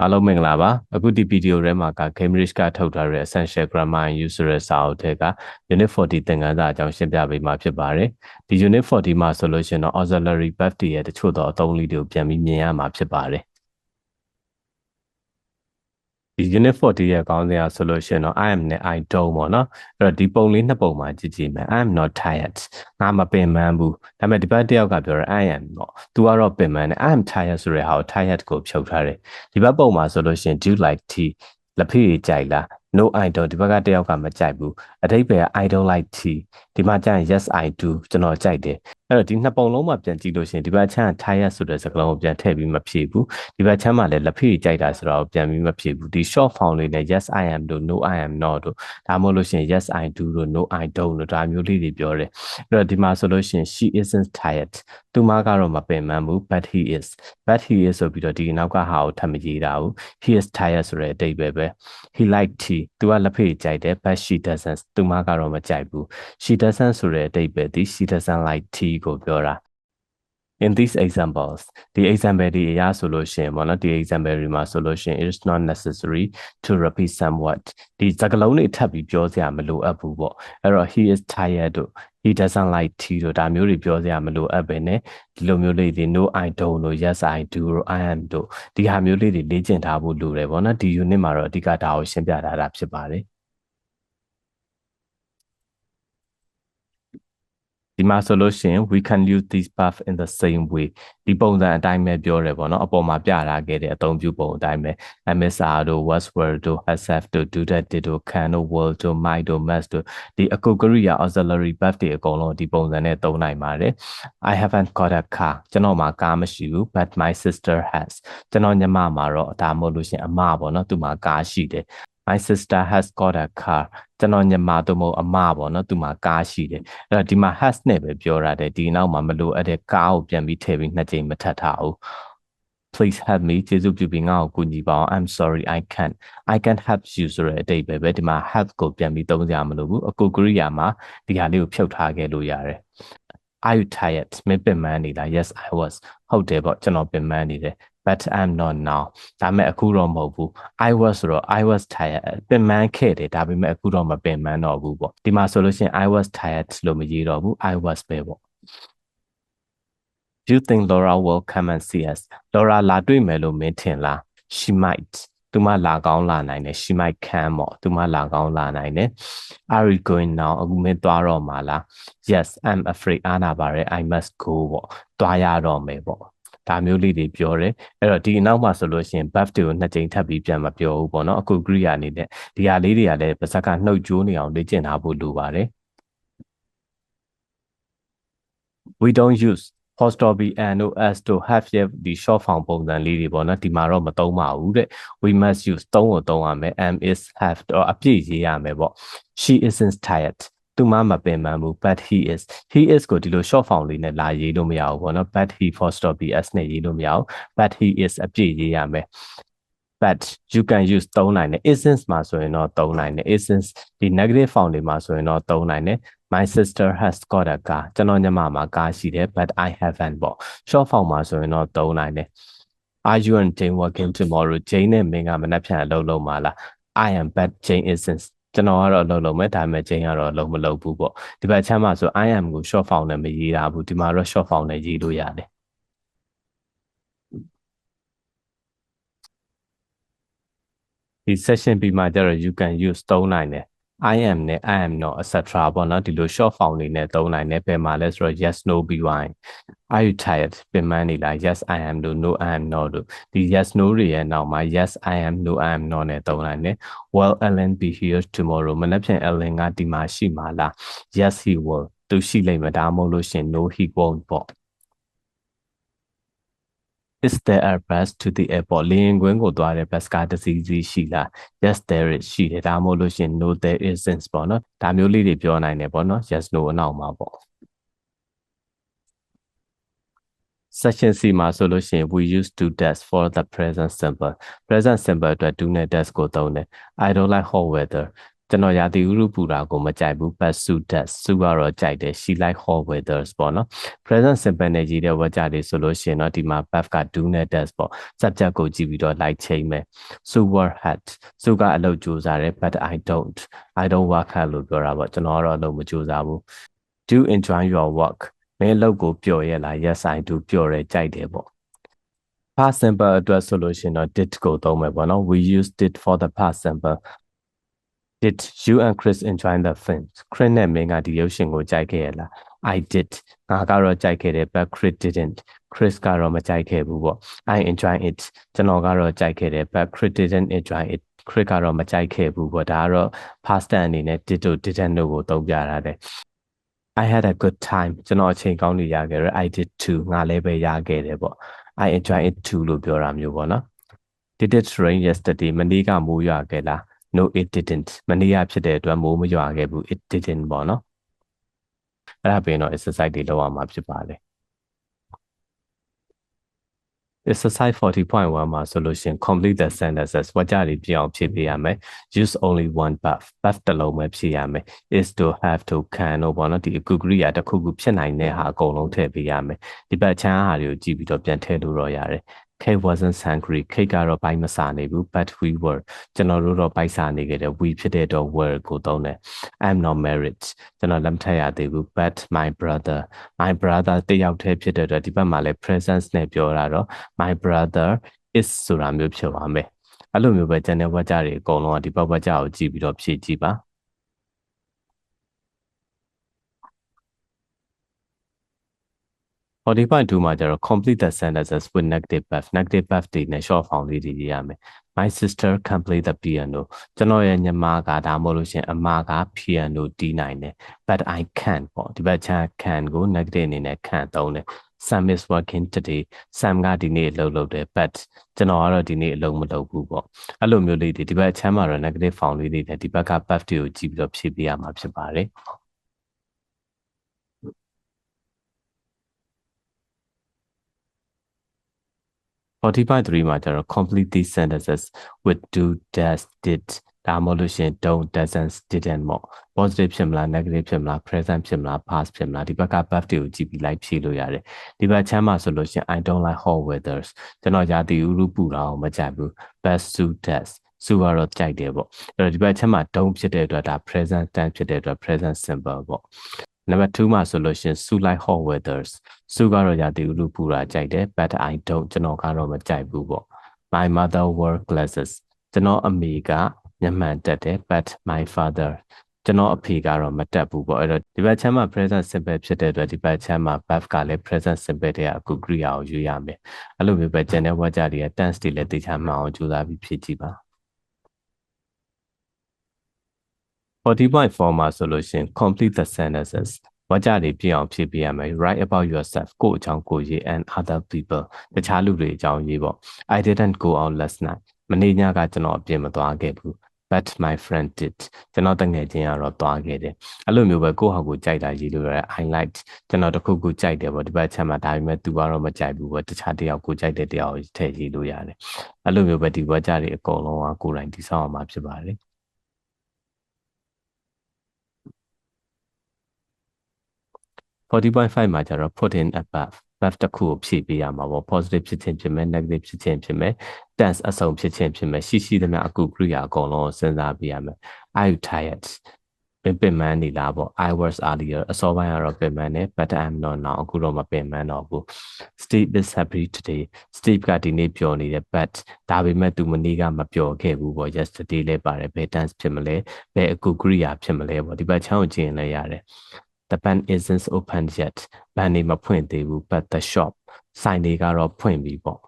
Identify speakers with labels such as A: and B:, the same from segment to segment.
A: အားလုံးမင်္ဂလာပါအခုဒီဗီဒီယိုထဲမှာက Cambridge ကထုတ်ထားတဲ့ Essential Grammar and Use ဆိုတဲ့စာအုပ်ထဲက Unit 40သင်ခန်းစာအကြောင်းရှင်းပြပေးမှာဖြစ်ပါတယ်ဒီ Unit 40မှာဆိုလို့ရှိရင်တော့ auxiliary verb တွေရဲ့တချို့သောအသုံးလေးတွေကိုပြန်ပြီးမြင်ရမှာဖြစ်ပါတယ် ဒီ unit 40ရဲ့ခေါင်းစဉ်အားဆိုလို့ရှိရင်တော့ I am နဲ့ I don't ပေါ့နော်အဲ့တော့ဒီပုံလေးနှစ်ပုံမှာကြည့်ကြည့်မယ် I am not tired ငါမပင်ပန်းဘူးဒါပေမဲ့ဒီဘက်တစ်ယောက်ကပြောတယ် I am ပေါ့ तू ကတော့ပင်ပန်းတယ် I am tired ဆိုတဲ့ဟာကို tired ကိုဖြုတ်ထားတယ်ဒီဘက်ပုံမှာဆိုလို့ရှိရင် do you like tea လက်ဖေးကြိုက်လား no i don't ဒီဘက်ကတယောက်ကမကြိုက်ဘူးအတိတ်ပဲ i don't like tea ဒီမှာကျရင် yes i do ကျွန်တော်ကြိုက်တယ် အဲ့တော့ဒီနှစ်ပုံလုံးမှာပြန်ကြည့်လို့ရှိရင်ဒီဘက်ချမ်း tired ဆိုတဲ့စကားလုံးကိုပြန်ထည့်ပြီးမဖြည့်ဘူးဒီဘက်ချမ်းမှာလည်းလက်ဖေးကြိုက်တာဆိုတော့ပြန်ပြီးမဖြည့်ဘူးဒီ short form လေးနဲ့ yes i am တို့ no i am not တို့ဒါမှမဟုတ်လို့ရှိရင် yes i do တို့ no i don't တို့ဒါမျိုးလေးတွေပြောတယ်အဲ့တော့ဒီမှာဆိုလို့ရှိရင် she isn't tired သူမကတော့မပင်ပန်းဘူး but he is but he is ဆိုပြီးတော့ဒီနောက်ကဟာကိုထပ်မရေးတာဘူး he is tired ဆိုတဲ့အတိတ်ပဲပဲ he like tea သူကလက်ဖေးကြိုက်တယ် but she doesn't သူမကတော့မကြိုက်ဘူး she doesn't ဆိုတဲ့အတိတ်ပဲဒီ she doesn't like tea ကိုပြောတာ in these examples ဒီ example တွေအရာဆိုလို့ရှိရင်ပေါ့နော်ဒီ example တွေမှာဆိုလို့ရှိရင် it is not necessary to repeat somewhat ဒီစကားလုံးတွေထပ်ပြီးပြောစရာမလိုအပ်ဘူးပေါ့အဲ့တော့ he is tired တို့ he doesn't like tea တို့ဒါမျိုးတွေပြောစရာမလိုအပ်ပဲねဒီလိုမျိုးလေးတွေ no i don't တို့ yes i do တို့ i am တို့ဒီဟာမျိုးလေးတွေလေ့ကျင့်ထားဖို့လိုတယ်ပေါ့နော်ဒီ unit မှာတော့အဓိကဒါကိုရှင်းပြထားတာဖြစ်ပါတယ် ဒီမှာဆိုလို့ရှိရင် we can use this path in the same way ဒီပုံစံအတိုင်းပဲပြောတယ်ပေါ့နော်အပေါ်မှာပြထားခဲ့တဲ့အသုံးပြုပုံအတိုင်းပဲ MSR တို့ was were တို့ has have တို့ do that did တို့ can တို့ will တို့ might တို့ must တို့ဒီအကုတ်ကရိယာ auxiliary verb တွေအကုန်လုံးဒီပုံစံနဲ့သုံးနိုင်ပါတယ် I haven't got a car ကျွန်တော်မှာကားမရှိဘူး but my sister has ကျွန်တော်ညီမမှာတော့ဒါမှမဟုတ်လို့ရှိရင်အမပေါ့နော်သူမှာကားရှိတယ် my sister has got a car ကျွန်တော်ညီမတို့မို့အမပေါ့နော်သူမှာကားရှိတယ်အဲ့တော့ဒီမှာ has နဲ့ပဲပြောရတယ်ဒီနောက်မှာမလို့အဲ့တဲ့ကားကိုပြန်ပြီးထည့်ပြီးနှစ်ကြိမ်မထပ်ထားဘူး please help me ကျေးဇူးပြုပြီးငါ့ကိုကူညီပါအောင် I'm sorry I can't I can't help you ဆိုတဲ့အတိတ်ပဲပဲဒီမှာ help ကိုပြန်ပြီးသုံးစရာမလိုဘူးအကူကရိယာမှာဒီဟာလေးကိုဖြုတ်ထားခဲ့လို့ရတယ် Are you tired မပင်ပန်းနေလား Yes I was ဟုတ်တယ်ပေါ့ကျွန်တော်ပင်ပန်းနေတယ် but I'm not now ဒါပေမဲ့အခုတော့မဟုတ်ဘူး I was ဆိုတော့ I was tired ပင်ပန်းခဲ့တယ်ဒါပေမဲ့အခုတော့မပင်ပန်းတော့ဘူးပေါ့ဒီမှာဆိုလို့ရှိရင် I was tired လို့မရေးတော့ဘူး I was ပဲပေါ့ Do you think Laura will come and see us Laura လာတွေ့မယ်လို့မင်းထင်လား She might သူမလာကောင်းလာနိုင်တယ် she might come ပေါ့သူမလာကောင်းလာနိုင်တယ် are you going now အခုမင်းသွားတော့မှာလား yes i'm afraid အားနာပါတယ် i must go ပေါ့သွားရတော့မယ်ပေါ့ ဒါမျိုးလေးတွေပြောတယ်အဲ့တော့ဒီအနောက်မှာဆိုလို့ရှိရင် buff တွေကိုနှစ်ကြိမ်ထပ်ပြီးပြန်မပြောဘူးပေါ့နော်အခု Greek အနေနဲ့ဒီဟာလေးတွေကလည်းပါဇက်ကနှုတ်ကြိုးနေအောင်လေ့ကျင့်ထားဖို့လိုပါတယ် we don't use apostrophe and တို့ s တို့ have ရဲ့ဒီ short form ပုံစံလေးတွေပေါ့နော်ဒီမှာတော့မသုံးပါဘူးတဲ့ we must use သုံးကိုသုံးရမယ် am is have တော့အပြည့်ရေးရမယ်ပေါ့ she isn't tired သူမမပင်ပန်းဘူး but he is he is ကိုဒီလို short form လေးနဲ့လာရေးလို့မရဘူးပေါ့နော် but he apostrophe s နဲ့ရေးလို့မရဘူး but he is အပြည့်ရေးရမယ် but you can use သုံးနိုင်တယ် isn't မှာဆိုရင်တော့သုံးနိုင်တယ် isn't ဒီ negative form တွေမှာဆိုရင်တော့သုံးနိုင်တယ် my sister has got a car ကျွန်တော်ညီမမှာကားရှိတယ် but I haven't ပေါ့ short form မှာဆိုရင်တော့သုံးနိုင်တယ် are you and Jane working tomorrow Jane နဲ့မင်းကမနှက်ဖြန်အလုပ်လုပ်မှာလား I am but Jane isn't ကျွန်တော်ကတော့အလုပ်လုပ်မယ်ဒါပေမဲ့ Jane ကတော့အလုပ်မလုပ်ဘူးပေါ့ဒီဘက်ချမ်းမှာဆို I am ကို short form နဲ့မရေးတာဘူးဒီမှာတော့ short form နဲ့ရေးလို့ရတယ်ဒီ session ပြီးမှကျတော့ you can use သုံးနိုင်တယ် I am နဲ့ I am not etc ပေါ့နော်ဒီလို short form တွေနဲ့သုံးနိုင်တယ်ပြန်มาလဲဆိုတော့ yes no by are you tired ပြန်မနေလား yes I am လို့ no I am not လို့ဒီ yes no တွေရဲ့နောက်မှာ yes I am no I am not နဲ့သုံးနိုင်တယ် will Ellen be here tomorrow မနေ့ဖြန် Ellen ကဒီမှာရှိမှာလား yes he will သူရှိလိမ့်မယ်ဒါမှမဟုတ်လို့ရှင် no he won't ပေါ့ Is there a bus to the airport လေယာဉ်ကွင်းကိုသွားတဲ့ bus ကားတစ်စီးစီးရှိလား Yes there is ရှိတယ်ဒါမှမဟုတ်လို့ရှင် No there isn't ပေါ့နော်ဒါမျိုးလေးတွေပြောနိုင်တယ်ပေါ့နော် Yes no အနောက်မှာပေါ့ section C မှာဆိုလို့ရှိရင် we use to dash for the present simple present simple အတွက် do နဲ့ dash ကိုသုံးတယ် I don't like hot weather ကျွန်တော်ရာသီဥတုပူတာကိုမကြိုက်ဘူး but suit that စုကတော့ကြိုက်တယ် she like hot weathers ပေါ့နော် present simple နဲ့ရေးတဲ့ဝါကြတွေဆိုလို့ရှိရင်တော့ဒီမှာ buff က do နဲ့ does ပေါ့ subject ကိုကြည့်ပြီးတော့ like ချိန်မယ် so work hard စုကအလုပ်ကြိုးစားတယ် but i don't i don't work hard လို့ပြောတာပေါ့ကျွန်တော်ကတော့အလုပ်မကြိုးစားဘူး do enjoy your work မင်းအလုပ်ကိုပျော်ရဲ့လား yes i do ပျော်တယ်ကြိုက်တယ်ပေါ့ past simple အတွက်ဆိုလို့ရှိရင်တော့ did ကိုသုံးမယ်ပေါ့နော် we use did for the past simple did you and chris enjoy the film chris နဲ့မင်းကဒီရုပ်ရှင်ကိုကြိုက်ခဲ့ရလား i did ငါကတော့ကြိုက်ခဲ့တယ် but chris didn't chris ကတော့မကြိုက်ခဲ့ဘူးပေါ့ i enjoy it ကျွန်တော်ကတော့ကြိုက်ခဲ့တယ် but chris didn't enjoy it chris ကတော့မကြိုက်ခဲ့ဘူးပေါ့ဒါကတော့ past tense အနေနဲ့ did တို့ didn't တို့ကိုသုံးပြတာတဲ့ I had a good time ကျွန်တော်အချိန်ကောင်းနေရခဲ့တယ် I did too ငါလည်းပဲရခဲ့တယ်ပေါ့ I enjoy it too လို့ပြောတာမျိုးပေါ့နော် Did it rain yesterday မနေ့ကမိုးရွာခဲ့လား No it didn't မနေ့ကဖြစ်တဲ့အတွက်မိုးမရွာခဲ့ဘူး it didn't ပေါ့နော်အဲ့ဒါပြင်တော့ exercise တွေလုပ်ရမှာဖြစ်ပါတယ် exercise 40.1မှာဆိုလို့ရှင် complete the sentences ဝါကြတွေပြအောင်ဖြည့်ပေးရမယ် use only one buff buff တစ်လုံးပဲဖြည့်ရမယ် is to have to can တော့ဘောနော်ဒီအခုကရိယာတစ်ခုခုဖြစ်နိုင်တဲ့ဟာအကုန်လုံးထည့်ပေးရမယ်ဒီဘက်ချမ်းဟာတွေကိုကြည့်ပြီးတော့ပြန်ထည့်လို့တော့ရတယ် Kate wasn't hungry Kate ကတော့ဘိုက်မစားနေဘူး but we were ကျွန်တော်တို့တော့ဘိုက်စားနေခဲ့တယ် we ဖြစ်တဲ့တော့ were ကိုသုံးတယ် I'm not married ကျွန်တော်လက်မထက်ရသေးဘူး but my brother my brother တယောက်တည်းဖြစ်တဲ့အတွက်ဒီဘက်မှာလည်း presence နဲ့ပြောတာတော့ my brother is ဆိုတာမျိုးဖြစ်သွားမယ်အဲ့လိုမျိုးပဲကျန်တဲ့ဝါကြတွေအကုန်လုံးကဒီဘက်ဝါကြကိုကြည့်ပြီးတော့ဖြည့်ကြည့်ပါ 40.2မှာကျတော့ complete the sentences with negative buff negative buff တွေနဲ့ short form လေးတွေရေးရမယ် my sister can play the piano ကျွန်တော်ရဲ့ညီမကဒါမှမဟုတ်လို့ရှင်အမက piano တီးနိုင်တယ် but i can ပေါ့ဒီဘက်ချမ်း can ကို negative အနေနဲ့ can သုံးတယ် Sam is working today Sam ကဒီနေ့အလုပ်လုပ်တယ် but ကျွန်တော်ကတော့ဒီနေ့အလုပ်မလုပ်ဘူးပေါ့အဲ့လိုမျိုးလေးတွေဒီဘက်အချမ်းမှာတော့ negative form လေးတွေနဲ့ဒီဘက်က buff တွေကိုကြည့်ပြီးတော့ဖြည့်ပေးရမှာဖြစ်ပါတယ် 40.3မှာကျတော့ complete these sentences with do does did ဒါမှမဟုတ်လို့ရှင် don't doesn't didn't ပေါ့ positive ဖြစ်မလား negative ဖြစ်မလား present ဖြစ်မလား past ဖြစ်မလားဒီဘက်က verb တွေကိုကြည့်ပြီးလိုက်ဖြည့်လို့ရတယ်ဒီဘက်ချမ်းမှာဆိုလို့ရှင် I don't like hot weathers ကျွန်တော်ရာသီဥတုပူတာကိုမကြိုက်ဘူး best suit does စုကတော့ကြိုက်တယ်ပေါ့အဲ့တော့ဒီဘက်ချက်မှာ don't ဖြစ်တဲ့အတွက်ဒါ present tense ဖြစ်တဲ့အတွက် present simple ပေါ့ နံပါတ်2မှာဆိုလို့ရှင် su like hot weathers စုကတော့ရာသီဥတုပူတာကြိုက်တယ် but i don't ကျွန်တော်ကတော့မကြိုက်ဘူးပေါ့ my mother wear glasses ကျွန်တော်အမေကမျက်မှန်တက်တယ် but my father ကျွန်တော်အဖေကတော့မတက်ဘူးပေါ့အဲ့တော့ဒီဘက်ချမ်းမှာ present simple ဖြစ်တဲ့အတွက်ဒီဘက်ချမ်းမှာ verb ကလည်း present simple တဲ့အခု Kriya ကိုယူရမယ်အဲ့လိုမျိုးပဲကျန်တဲ့ဝါကြတွေက tense တွေလည်းသိချမှအောင်ကြိုးစားပြီးဖြည့်ကြည့်ပါ 40.4မှာဆိုလို့ရှင် complete the sentences ဝါကြတွေပြည့်အောင်ဖြည့်ပြရမယ် write about yourself ကိုယ့်အကြောင်းကိုရေး and other people တခြားလူတွေအကြောင်းရေးပေါ့ I didn't go out last night မနေ့ညကကျွန်တော်အပြင်မသွားခဲ့ဘူး but my friend did ကျွန်တော်တငယ်ချင်းကတော့သွားခဲ့တယ်အဲ့လိုမျိုးပဲကိုယ့်ဟာကိုကြိုက်တာရေးလို့ရတယ် I liked ကျွန်တော်တခုခုကြိုက်တယ်ပေါ့ဒီဘက်ချက်မှာဒါပေမဲ့ तू ကတော့မကြိုက်ဘူးပေါ့တခြားတယောက်ကိုကြိုက်တဲ့တယောက်ကိုထည့်ရေးလို့ရတယ်အဲ့လိုမျိုးပဲဒီဘက်ကြတွေအကုန်လုံးကကိုယ်တိုင်တိဆောက်အောင်မှာဖြစ်ပါတယ် 40.5မှာကျတော့ put in above verb တစ်ခုကိုဖြည့်ပေးရမှာပေါ့ positive ဖြစ်ခြင်းဖြစ်မယ် negative ဖြစ်ခြင်းဖြစ်မယ် tense အစုံဖြစ်ခြင်းဖြစ်မယ်ရှိရှိသမျှအကူကရိယာအကုန်လုံးစဉ်းစားပေးရမယ် are you tired ပင်ပင်မန်းနေလားပေါ့ I was earlier အစောပိုင်းကတော့ပင်မန်းနေ but I'm not now အခုတော့မပင်မန်းတော့ဘူး Steve is happy today Steve ကဒီနေ့ပျော်နေတယ် but ဒါပေမဲ့သူမနေ့ကမပျော်ခဲ့ဘူးပေါ့ yesterday လည်းပါတယ်ဘယ် tense ဖြစ်မလဲဘယ်အကူကရိယာဖြစ်မလဲပေါ့ဒီဘက်ချောင်းကိုကြည့်ရင်လည်းရတယ် the bank isn't open yet ဘန်နေမဖွင့်သေးဘူး but the shop ဆိုင်တွေကတော့ဖွင့်ပြီပေါ့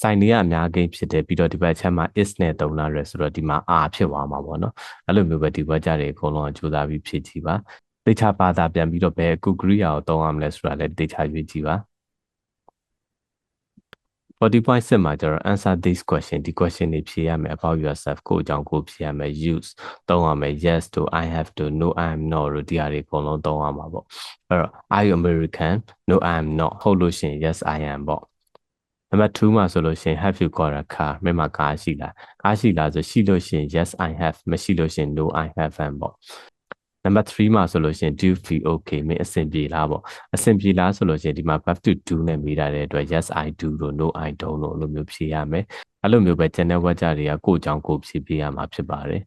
A: ဆိုင်တွေကအများကြီးဖြစ်တယ်ပြီးတော့ဒီဘက်ချက်မှာ is နဲ့တုံလာရဲဆိုတော့ဒီမှာ r ဖြစ်သွားမှာပေါ့နော်အဲ့လိုမျိုးပဲဒီဘက်ကြတွေအကုန်လုံးကကြိုးစားပြီးဖြည့်ကြည့်ပါတေချာပါတာပြန်ပြီးတော့ဘယ်ကူဂရိယာကိုသုံးရမလဲဆိုတာလည်းတေချာရွေးကြည့်ပါ 40.6မှာကျတော့ answer this question ဒီ question တွေဖြေရမယ် about yourself ကိုအကြောင်းကိုဖြေရမယ် use သုံးရမယ် yes to i have to no i am not တို့ဒီဟာတွေအကုန်လုံးသုံးရမှာပေါ့အဲ့တော့ are you american no i am not ဟုတ်လို့ရှိရင် yes i am ပေါ့ number 2မှာဆိုလို့ရှိရင် have you got a car မင်းမှာကားရှိလားကားရှိလားဆိုရှိလို့ရှိရင် yes i have မရှိလို့ရှိရင် no i haven't ပေါ့ number 3မှာဆိုလို့ရှိရင် do you feel okay မင်းအဆင်ပြေလားပေါ့အဆင်ပြေလားဆိုလို့ရှိရင်ဒီမှာ verb to do နဲ့မိတာတဲ့အတွက် yes i do လို့ no i don't လို့အဲ့လိုမျိုးဖြေရမယ်အဲ့လိုမျိုးပဲ general word တွေကကိုယ့်အကြောင်းကိုယ်ဖြေပြရမှာဖြစ်ပါတယ်